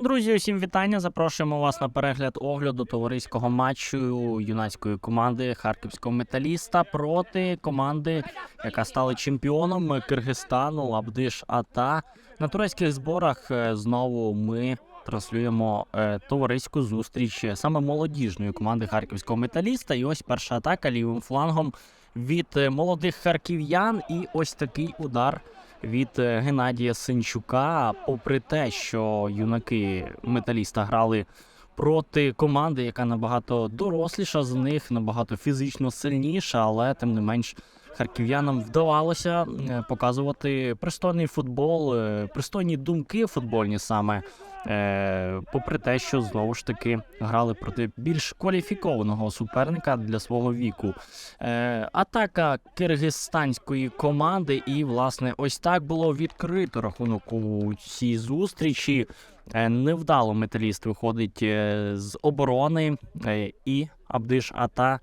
Друзі, усім вітання. Запрошуємо вас на перегляд огляду товариського матчу юнацької команди харківського металіста проти команди, яка стала чемпіоном Киргизстану Лабдиш Ата. На турецьких зборах е, знову ми транслюємо е, товариську зустріч е, саме молодіжної команди харківського металіста. І ось перша атака лівим флангом від молодих харків'ян. І ось такий удар від е, Геннадія Синчука. Попри те, що юнаки металіста грали проти команди, яка набагато доросліша з них, набагато фізично сильніша, але тим не менш. Харків'янам вдавалося е, показувати пристойний футбол, е, пристойні думки футбольні саме, е, попри те, що знову ж таки грали проти більш кваліфікованого суперника для свого віку. Атака киргизстанської команди, і власне ось так було відкрито рахунок у цій зустрічі. Невдало металіст виходить з оборони, і Абдиш Ата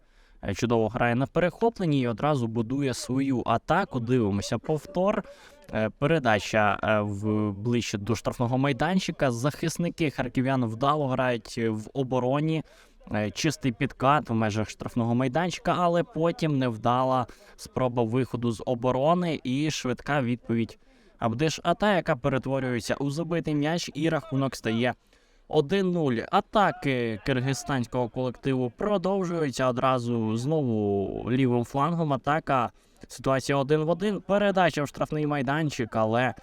чудово грає на перехопленні і одразу будує свою атаку. Дивимося повтор. Е, Передача е, в ближче до штрафного майданчика. Захисники харків'ян вдало грають е, в обороні. Е, Чистий підкат в межах штрафного майданчика, але потім невдала спроба виходу з оборони і швидка відповідь Абдиш Ата, яка перетворюється у забитий м'яч, і рахунок стає 1-0. Атаки киргизстанського колективу продовжуються одразу знову лівим флангом. Атака. Ситуація один в один. Передача в штрафний майданчик, але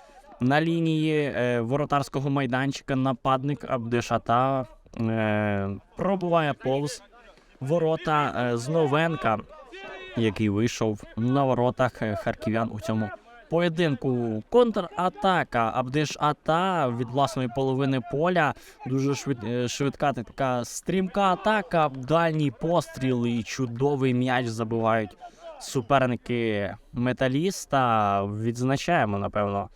на лінії е, воротарського майданчика нападник Абдишата е, пробуває повз ворота е, Зновенка, який вийшов на воротах харків'ян у цьому поєдинку. Контратака Абдиш Ата від власної половини поля. Дуже швид, е, швидка така стрімка атака, дальній постріл і чудовий м'яч забивають суперники металіста. Відзначаємо, напевно.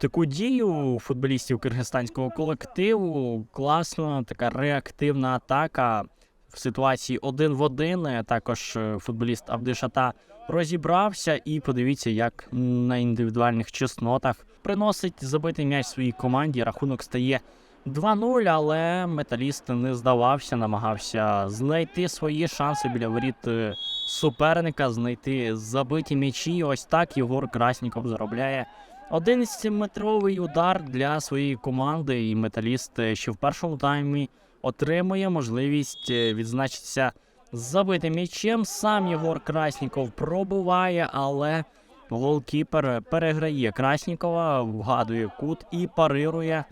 Таку дію футболістів киргизстанського колективу. Класна, така реактивна атака в ситуації один в один. Е, Також е, футболіст Абдишата розібрався, і подивіться, як на індивідуальних чеснотах приносить забитий м'яч своїй команді. Рахунок стає 2-0, але металіст не здавався, намагався знайти свої шанси біля воріт е, суперника, знайти забиті м'ячі. Ось так Єгор Красніков заробляє 11-метровий удар для своєї команди, і металіст ще в першому таймі отримує можливість е, відзначитися забитим м'ячем. Сам Єгор Красніков пробуває, але голкіпер переграє Краснікова, вгадує кут і парирує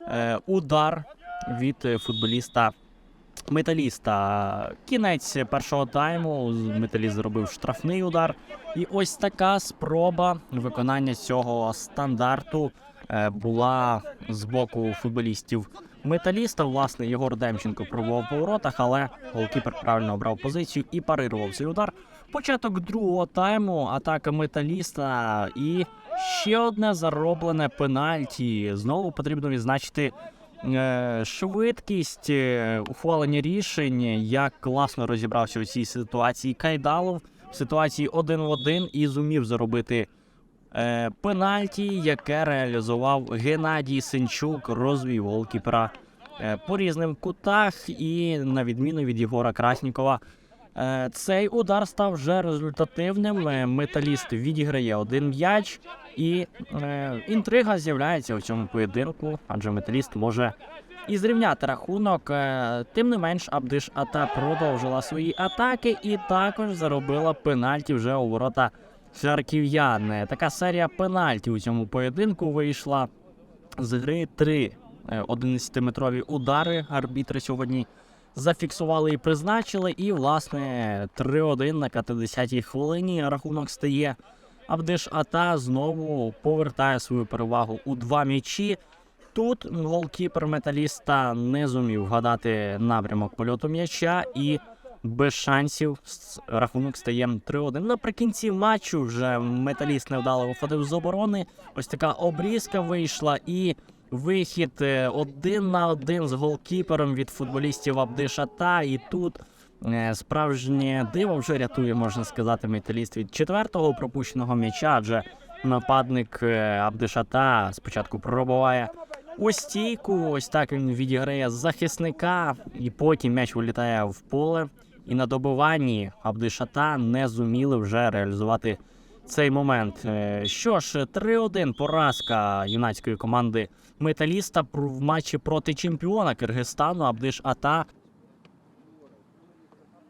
е, удар від футболіста. Металіста кінець першого тайму. Металіст зробив штрафний удар. І ось така спроба виконання цього стандарту е, була з боку футболістів металіста. Власне, Єгор Демченко пробував по воротах, але голкіпер правильно обрав позицію і парирував цей удар. Початок другого тайму, атака металіста і ще одне зароблене пенальті. Знову потрібно відзначити е, швидкість е, ухвалення рішень, як класно розібрався у цій ситуації Кайдалов в ситуації один в один і зумів заробити пенальті, яке реалізував Геннадій Синчук, розвів голкіпера е, по різним кутах, і на відміну від Єгора Краснікова. е, Цей удар став вже результативним. Е, Металіст відіграє один м'яч, і е, інтрига з'являється у цьому поєдинку, адже металіст може і зрівняти рахунок. Е, Тим не менш, Абдиш Ата продовжила свої атаки і також заробила пенальті вже у ворота харків'ян. Е, Така серія пенальті у цьому поєдинку вийшла з гри три е, 11-метрові удари. Арбітри сьогодні зафіксували і призначили. І, власне, 3-1 на 50-й хвилині рахунок стає. Абдиш Ата знову повертає свою перевагу у два м'ячі. Тут голкіпер металіста не зумів вгадати напрямок польоту м'яча і без шансів рахунок стає 3-1. Наприкінці матчу вже металіст невдало виходив з оборони. Ось така обрізка вийшла і вихід е, один на один з голкіпером від футболістів Абдишата. І тут е, справжнє диво вже рятує, можна сказати, металіст від четвертого пропущеного м'яча, адже нападник е, Абдишата спочатку пробуває у стійку. Ось так він відіграє захисника, і потім м'яч вилітає в поле. І на добиванні Абдишата не зуміли вже реалізувати цей момент. Е, Що ж, 3-1 поразка юнацької команди металіста в матчі проти чемпіона Киргизстану Абдиш Ата.